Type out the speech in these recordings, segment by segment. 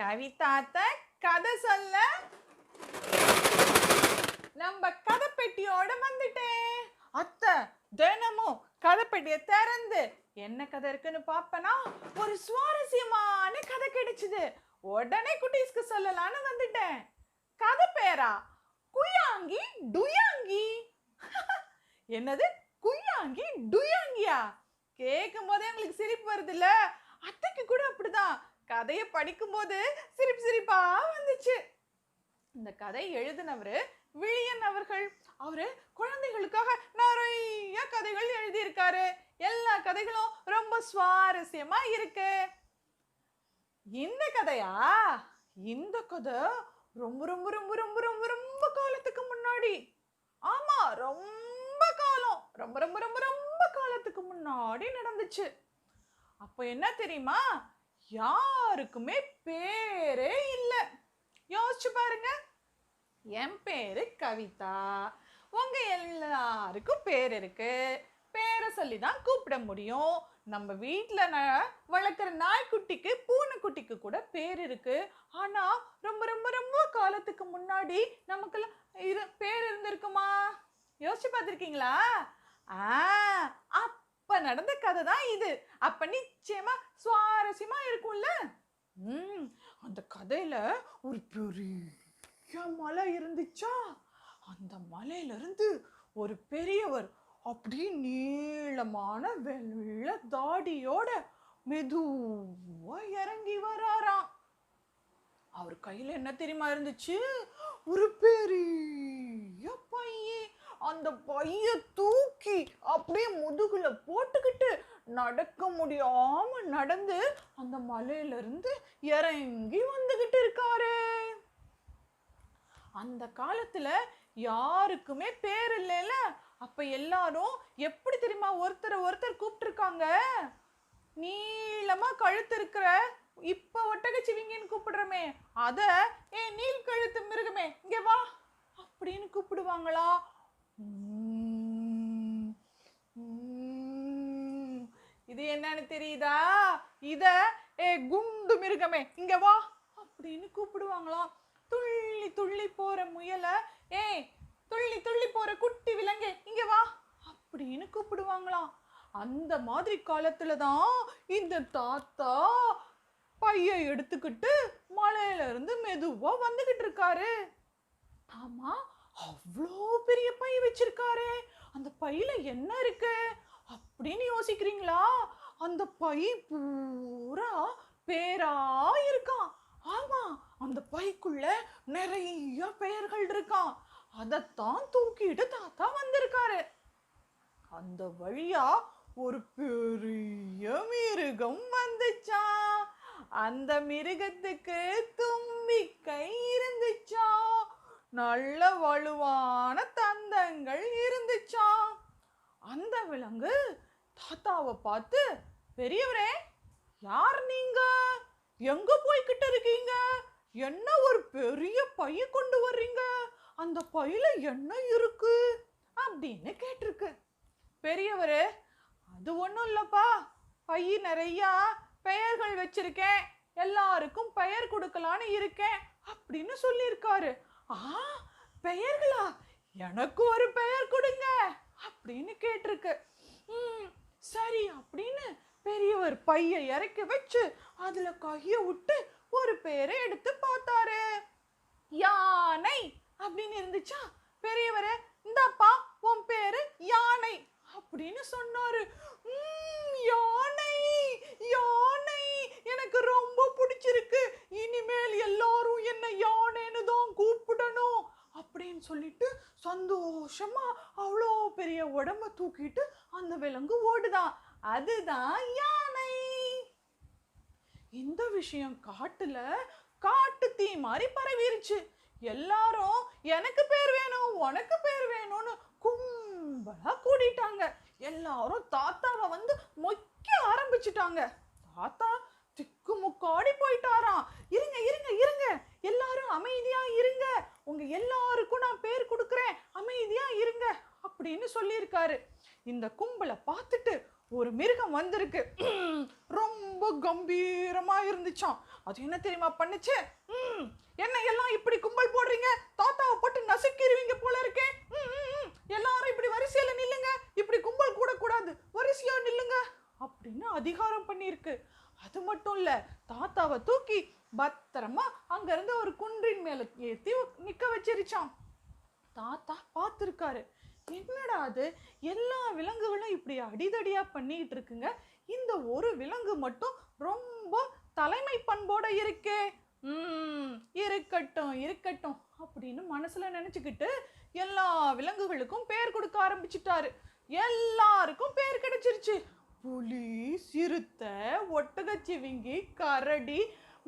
கவிதாத்த கதை சொல்ல. நம்ம கதை பெட்டியோட வந்துட்டேன். அத்தை தினமும் கதை பெட்டியை திறந்து என்ன கதை இருக்குன்னு பாப்பனா? ஒரு சுவாரஸ்யமான கதை கிடைச்சது. உடனே குட்டீஸ்க்கு சொல்லலாம்னு வந்துட்டேன். கதை பேரா? குயாங்கி டுயாங்கி. என்னது? குயாங்கி டுயாங்கியா? கேட்கும் போதே எங்களுக்கு சிரிப்பு வருதுல்ல? அத்தைக்கு கூட அப்படிதான். கதையை படிக்கும்போது சிரிப்பு சிரிப்பா வந்துச்சு. இந்த கதை எழுதினவர் விழியன் அவர்கள். அவரு குழந்தைகளுக்காக நிறைய கதைகள் எழுதியிருக்காரு. எல்லா கதைகளும் ரொம்ப சுவாரஸ்யமா இருக்கு. இந்த கதையா? இந்த கதை ரொம்ப ரொம்ப ரொம்ப ரொம்ப ரொம்ப ரொம்ப காலத்துக்கு முன்னாடி. ஆமா ரொம்ப காலம். ரொம்ப ரொம்ப ரொம்ப ரொம்ப காலத்துக்கு முன்னாடி நடந்துச்சு. அப்போ என்ன தெரியுமா? யாருக்குமே பேரே இல்லை. யோசிச்சு பாருங்க. என் பேரு கவிதா. உங்க எல்லாருக்கும் பேர் இருக்கு. பேரை சொல்லி தான் கூப்பிட முடியும். நம்ம வீட்டில் வளர்க்குற நாய்க்குட்டிக்கு பூனைக்குட்டிக்கு கூட பேர் இருக்கு. ஆனால் ரொம்ப ரொம்ப ரொம்ப காலத்துக்கு முன்னாடி நமக்கெல்லாம் இரு பேர் இருந்திருக்குமா? யோசிச்சு பார்த்துருக்கீங்களா? ஆ அப்ப நடந்த கதை தான் இது. அப்ப நிச்சயமா சுவாரஸ்யமா இருக்கும்ல? ம். அந்த கதையில ஒரு பெரிய மலை இருந்துச்சா? அந்த மலையிலிருந்து ஒரு பெரியவர் அப்படியே நீளமான வெள்ள தாடியோட மெதுவா இறங்கி வராராம். அவர் கையில என்ன தெரியுமா இருந்துச்சு? ஒரு பெரிய பையன். அந்த பைய தூக்கி அப்படியே முதுகுல போட்டுக்கிட்டு நடக்க முடியாம நடந்து அந்த மலையில இருந்து இறங்கி வந்துகிட்டு இருக்காரு. அந்த காலத்துல யாருக்குமே பேர் இல்லைல்ல அப்ப எல்லாரும் எப்படி தெரியுமா ஒருத்தரை ஒருத்தர் கூப்பிட்டுருக்காங்க? நீளமா கழுத்து இருக்கிற இப்ப ஒட்டகச்சிவிங்கன்னு கூப்பிடுறமே. அத ஏ நீல் கழுத்து மிருகமே இங்க வா. அப்படின்னு கூப்பிடுவாங்களா? இது என்னன்னு தெரியுதா? இத ஏ குண்டு மிருகமே. இங்க வா அப்படின்னு கூப்பிடுவாங்களாம் துள்ளி துள்ளி போற முயல ஏ துள்ளி துள்ளி போற குட்டி விலங்கு இங்க வா அப்படின்னு கூப்பிடுவாங்களாம் அந்த மாதிரி காலத்துல தான் இந்த தாத்தா பைய எடுத்துக்கிட்டு மலையில இருந்து மெதுவா வந்துகிட்டு இருக்காரு. ஆமா அவ்வளோ பெரிய பை வச்சிருக்காரே. அந்த பையில என்ன இருக்கு? அப்படின்னு யோசிக்கிறீங்களா? அந்த பை பூரா பேரா இருக்கான். ஆமா அந்த பைக்குள்ள நிறைய பெயர்கள் இருக்கான். அதைத்தான் தூக்கிட்டு தாத்தா வந்திருக்காரு. அந்த வழியா ஒரு பெரிய மிருகம் வந்துச்சா அந்த மிருகத்துக்கு தும்பிக்கை இருந்துச்சா நல்ல வலுவான தந்தங்கள் இருந்துச்சாம் அந்த விலங்கு தாத்தாவை பார்த்து பெரியவரே யார் நீங்க? எங்க போய்கிட்டு இருக்கீங்க? என்ன ஒரு பெரிய பைய கொண்டு வர்றீங்க? அந்த பையில என்ன இருக்கு? அப்படின்னு கேட்டிருக்கு. பெரியவர் அது ஒன்றும் இல்லைப்பா. பை நிறையா பெயர்கள் வச்சிருக்கேன். எல்லாருக்கும் பெயர் கொடுக்கலான்னு இருக்கேன். அப்படின்னு சொல்லியிருக்காரு. ஆ பெயர்களா? எனக்கு ஒரு பெயர் கொடுங்க அப்படின்னு கேட்டிருக்கு. சரி அப்படின்னு பெரியவர் பைய இறக்கி வச்சு அதுல கைய விட்டு ஒரு பெயரை எடுத்து பார்த்தாரு. யானை அப்படின்னு இருந்துச்சா? பெரியவரே இந்தாப்பா உன் பேரு யானை அப்படின்னு சொன்னாரு. யானை யானை எனக்கு ரொம்ப பிடிச்சிருக்கு. இனிமேல் எல்லாரும் என்ன யானைன்னு தான் கூப்பிடணும் அப்படின்னு சொல்லிட்டு சந்தோஷமா அவ்வளோ பெரிய உடம்ப தூக்கிட்டு அந்த விலங்கு ஓடுதான் அதுதான் யானை. இந்த விஷயம் காட்டுல காட்டு தீ மாதிரி பரவிருச்சு. எல்லாரும் எனக்கு பேர் வேணும் உனக்கு பேர் வேணும்னு கும்பலா கூடிட்டாங்க. எல்லாரும் தாத்தாவை வந்து மொய்க்க ஆரம்பிச்சிட்டாங்க. தாத்தா திக்கு முக்காடி போயிட்டாராம். இருங்க இருங்க இருங்க எல்லாரும் அமைதியா இருங்க உங்க எல்லாருக்கும் நான் பேர் கொடுக்குறேன் அமைதியா இருங்க அப்படின்னு இருக்காரு இந்த கும்பலை பார்த்துட்டு ஒரு மிருகம் வந்திருக்கு. ரொம்ப கம்பீரமா இருந்துச்சாம். அது என்ன தெரியுமா பண்ணுச்சு? ம், என்ன எல்லாம் இப்படி கும்பல் போடுறீங்க? தாத்தாவை போட்டு நசுக்கிடுவீங்க போல இருக்கே. ம், எல்லாரும் இப்படி வரிசையில நில்லுங்க. இப்படி கும்பல் கூடக்கூடாது. வரிசையா நில்லுங்க. அப்படின்னு அதிகாரம் பண்ணியிருக்கு. அது மட்டும் இல்ல தாத்தாவை தூக்கி பத்திரமா அங்க இருந்து ஒரு குன்றின் மேல ஏத்தி நிக்க வச்சிருச்சான் தாத்தா பார்த்துருக்காரு. என்னடா அது? எல்லா விலங்குகளும் இப்படி அடிதடியாக பண்ணிக்கிட்டு இருக்குங்க. இந்த ஒரு விலங்கு மட்டும் ரொம்ப தலைமை பண்போட இருக்கே. ம் இருக்கட்டும் இருக்கட்டும் அப்படின்னு மனசில் நினச்சிக்கிட்டு எல்லா விலங்குகளுக்கும் பேர் கொடுக்க ஆரம்பிச்சிட்டாரு. எல்லாருக்கும் பேர் கிடைச்சிருச்சு. புலி சிறுத்தை ஒட்டகச்சிவிங்கி கரடி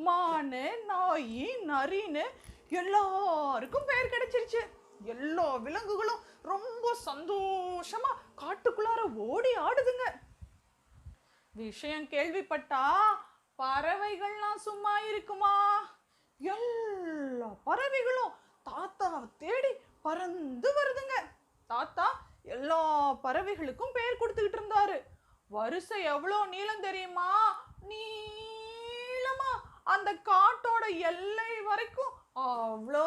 மானு நாய் நரின்னு எல்லாருக்கும் பேர் கிடைச்சிருச்சு. எல்லா விலங்குகளும் ரொம்ப சந்தோஷமா காட்டுக்குள்ளார ஓடி ஆடுதுங்க. விஷயம் கேள்விப்பட்டா பறவைகள்லாம் சும்மா இருக்குமா? எல்லா பறவைகளும் தாத்தாவை தேடி பறந்து வருதுங்க. தாத்தா எல்லா பறவைகளுக்கும் பெயர் கொடுத்துக்கிட்டு இருந்தாரு. வரிசை எவ்வளோ நீளம் தெரியுமா? நீளமா. அந்த காட்டோட எல்லை வரைக்கும் அவ்வளோ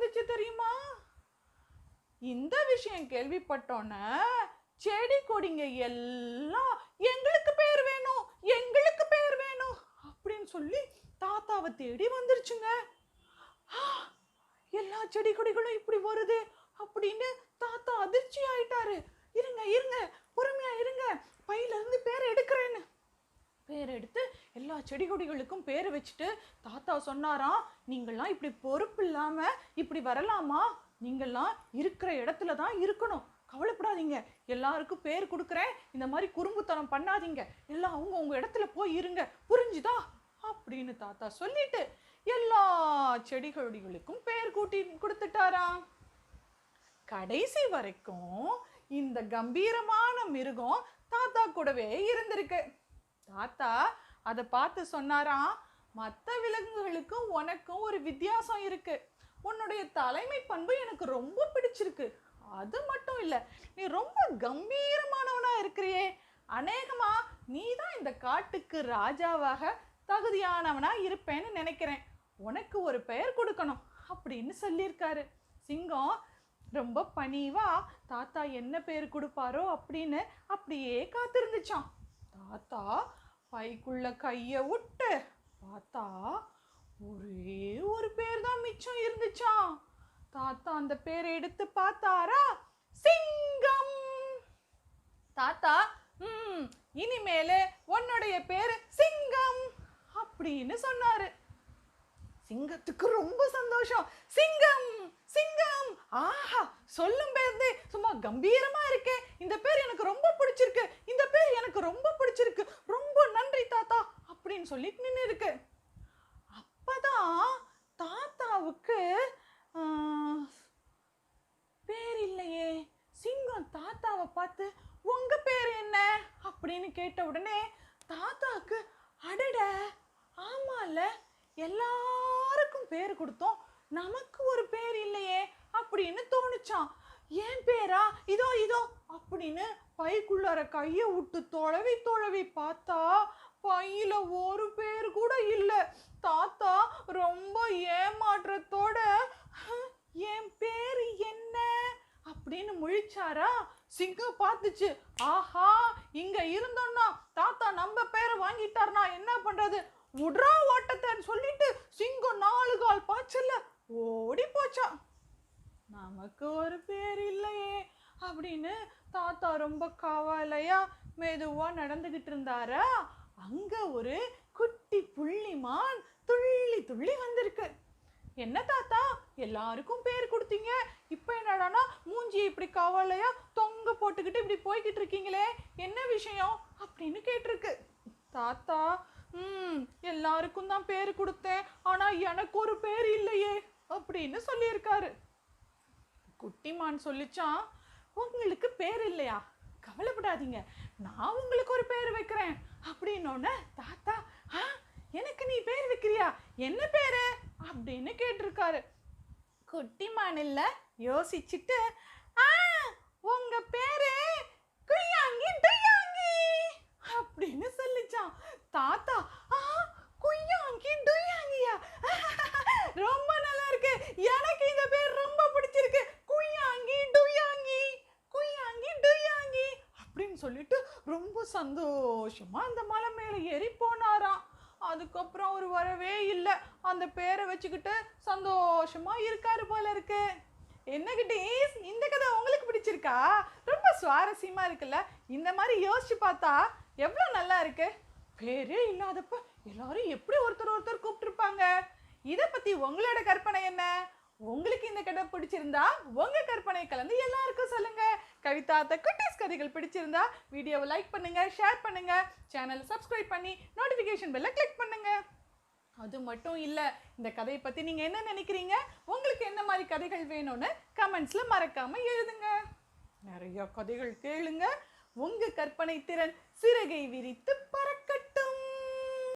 இருந்துச்சு தெரியுமா? இந்த விஷயம் கேள்விப்பட்டோன்னே செடி கொடிங்க எல்லாம் எங்களுக்கு பேர் வேணும் எங்களுக்கு பேர் வேணும் அப்படின்னு சொல்லி தாத்தாவை தேடி வந்துருச்சுங்க. எல்லா செடி கொடிகளும் இப்படி வருது அப்படின்னு தாத்தா அதிர்ச்சி ஆயிட்டாரு. இருங்க இருங்க பொறுமையா இருங்க. பையில இருந்து பேர் எடுக்கிறேன்னு. பேர் எடுத்து எல்லா செடி கொடிகளுக்கும் பேர் வச்சுட்டு தாத்தா சொன்னாராம் நீங்கள்லாம் இப்படி பொறுப்பு இல்லாமல் இப்படி வரலாமா? நீங்கள்லாம் இருக்கிற இடத்துல தான் இருக்கணும். கவலைப்படாதீங்க. எல்லாருக்கும் பேர் கொடுக்குறேன். இந்த மாதிரி குறும்புத்தனம் பண்ணாதீங்க. எல்லாம் அவங்க உங்கள் இடத்துல போய் இருங்க. புரிஞ்சுதா? அப்படின்னு தாத்தா சொல்லிட்டு எல்லா செடி கொடிகளுக்கும் பேர் கூட்டி கொடுத்துட்டாராம் கடைசி வரைக்கும் இந்த கம்பீரமான மிருகம் தாத்தா கூடவே இருந்திருக்கு. தாத்தா அதை பார்த்து சொன்னாராம் மற்ற விலங்குகளுக்கும் உனக்கும் ஒரு வித்தியாசம் இருக்கு. உன்னுடைய தலைமை பண்பு எனக்கு ரொம்ப பிடிச்சிருக்கு. அது மட்டும் இல்லை நீ ரொம்ப கம்பீரமானவனா இருக்கிறியே. அநேகமா நீ தான் இந்த காட்டுக்கு ராஜாவாக தகுதியானவனா இருப்பேன்னு நினைக்கிறேன். உனக்கு ஒரு பெயர் கொடுக்கணும் அப்படின்னு சொல்லியிருக்காரு. சிங்கம் ரொம்ப பணிவா தாத்தா என்ன பேர் கொடுப்பாரோ அப்படின்னு அப்படியே காத்திருந்துச்சான் தாத்தா பைக்குள்ள கைய விட்டு பார்த்தா ஒரே ஒரு பேர் தான் மிச்சம் இருந்துச்சாம் தாத்தா அந்த பேரை எடுத்து பார்த்தாரா? சிங்கம். தாத்தா ம் இனிமேலு உன்னுடைய பேரு சிங்கம் அப்படின்னு சொன்னாரு. சிங்கத்துக்கு ரொம்ப சந்தோஷம். சிங்கம் சிங்கம் ஆஹா சொல்லும் பேருந்து சும்மா கம்பீரமா இருக்கே. இந்த பேர் எனக்கு ரொம்ப பிடிச்சிருக்கு. இந்த பேர் எனக்கு ரொம்ப பிடிச்சிருக்கு. ரொம்ப நன்றி தாத்தா அப்படின்னு சொல்லி நின்று இருக்கு. அப்பதான் தாத்தாவுக்கு பேர் இல்லையே. சிங்கம் தாத்தாவை பார்த்து உங்க பேர் என்ன? அப்படின்னு கேட்ட உடனே தாத்தாக்கு அடட ஆமால எல்லாருக்கும் பேர் கொடுத்தோம். நமக்கு ஒரு பேர் இல்லையே அப்படின்னு தோணுச்சான் ஏன் பேரா? இதோ இதோ அப்படின்னு பைக்குள்ளார கையை விட்டு தொழவி தொழவி பார்த்தா பையில ஒரு பேர் கூட இல்லை. தாத்தா ரொம்ப ஏமாற்றத்தோட என் பேர் என்ன? அப்படின்னு முழிச்சாரா? சிங்கம் பார்த்துச்சு. ஆஹா இங்க இருந்தோம்னா தாத்தா நம்ம பேரை வாங்கிட்டார்னா என்ன பண்றது? உட்ரா ஓட்டத்தைன்னு சொல்லிட்டு சிங்கம் நாலு கால் பாய்ச்சல்ல ஓடி போச்சான் நமக்கு ஒரு பேர் இல்லையே அப்படின்னு தாத்தா ரொம்ப காவாலையா மெதுவா நடந்துகிட்டு இருந்தாரா? அங்க ஒரு குட்டி புள்ளிமான் துள்ளி துள்ளி வந்திருக்கு. என்ன தாத்தா? எல்லாருக்கும் பேர் கொடுத்தீங்க. இப்போ என்னடானா மூஞ்சி இப்படி கவலையா தொங்க போட்டுக்கிட்டு இப்படி போய்கிட்டு இருக்கீங்களே என்ன விஷயம் அப்படின்னு கேட்டிருக்கு. தாத்தா ம் எல்லாருக்கும் தான் பேர் கொடுத்தேன். ஆனா எனக்கு ஒரு பேர் இல்லையே அப்படின்னு சொல்லியிருக்காரு. குட்டிமான் சொல்லிச்சான் உங்களுக்கு பேர் இல்லையா? கவலைப்படாதீங்க. நான் உங்களுக்கு ஒரு பேர் வைக்கிறேன். அப்படின்னோடனே தாத்தா ஆ எனக்கு நீ பேர் வைக்கிறியா? என்ன பேரு? அப்படின்னு கேட்டிருக்காரு. குட்டிமான் இல்ல யோசிச்சுட்டு ஆ உங்க பேரு குய்யாங்கி டுய்யாங்கி அப்படின்னு சொல்லிச்சான். தாத்தா ஆ குய்யாங்கி டுய்யாங்கியா ரொம்ப நல்லா இருக்கு எனக்கு இந்த பேர் ரொம்ப பிடிச்சிருக்கு குய்யாங்கி டுய்யாங்கி குய்யாங்கி டுய்யாங்கி அப்படின்னு சொல்லிட்டு சந்தோஷமாக அந்த மலை மேலே ஏறி போனாராம் அதுக்கப்புறம் அவர் வரவே இல்லை. அந்த பேரை வச்சுக்கிட்டு சந்தோஷமாக இருக்காரு போல இருக்கு. என்னகிட்டீஸ் இந்த கதை உங்களுக்கு பிடிச்சிருக்கா? ரொம்ப சுவாரஸ்யமாக இருக்குல்ல? இந்த மாதிரி யோசிச்சு பார்த்தா எவ்வளோ நல்லா இருக்கு? பேரே இல்லாதப்ப எல்லாரும் எப்படி ஒருத்தர் ஒருத்தர் கூப்பிட்டுருப்பாங்க? இதை பற்றி உங்களோட கற்பனை என்ன? உங்களுக்கு இந்த கதை பிடிச்சிருந்தா உங்க கற்பனை கலந்து எல்லாருக்கும் சொல்லுங்க. கவிதா த குட்டீஸ் கதைகள் பிடிச்சிருந்தா வீடியோவை லைக் பண்ணுங்க ஷேர் பண்ணுங்க சேனலை சப்ஸ்கிரைப் பண்ணி நோட்டிஃபிகேஷன் பெல்ல கிளிக் பண்ணுங்க. அது மட்டும் இல்லை இந்த கதையை பற்றி நீங்கள் என்ன நினைக்கிறீங்க? உங்களுக்கு என்ன மாதிரி கதைகள் வேணும்னு கமெண்ட்ஸில் மறக்காமல் எழுதுங்க. நிறைய கதைகள் கேளுங்க. உங்கள் கற்பனை திறன் சிறகை விரித்து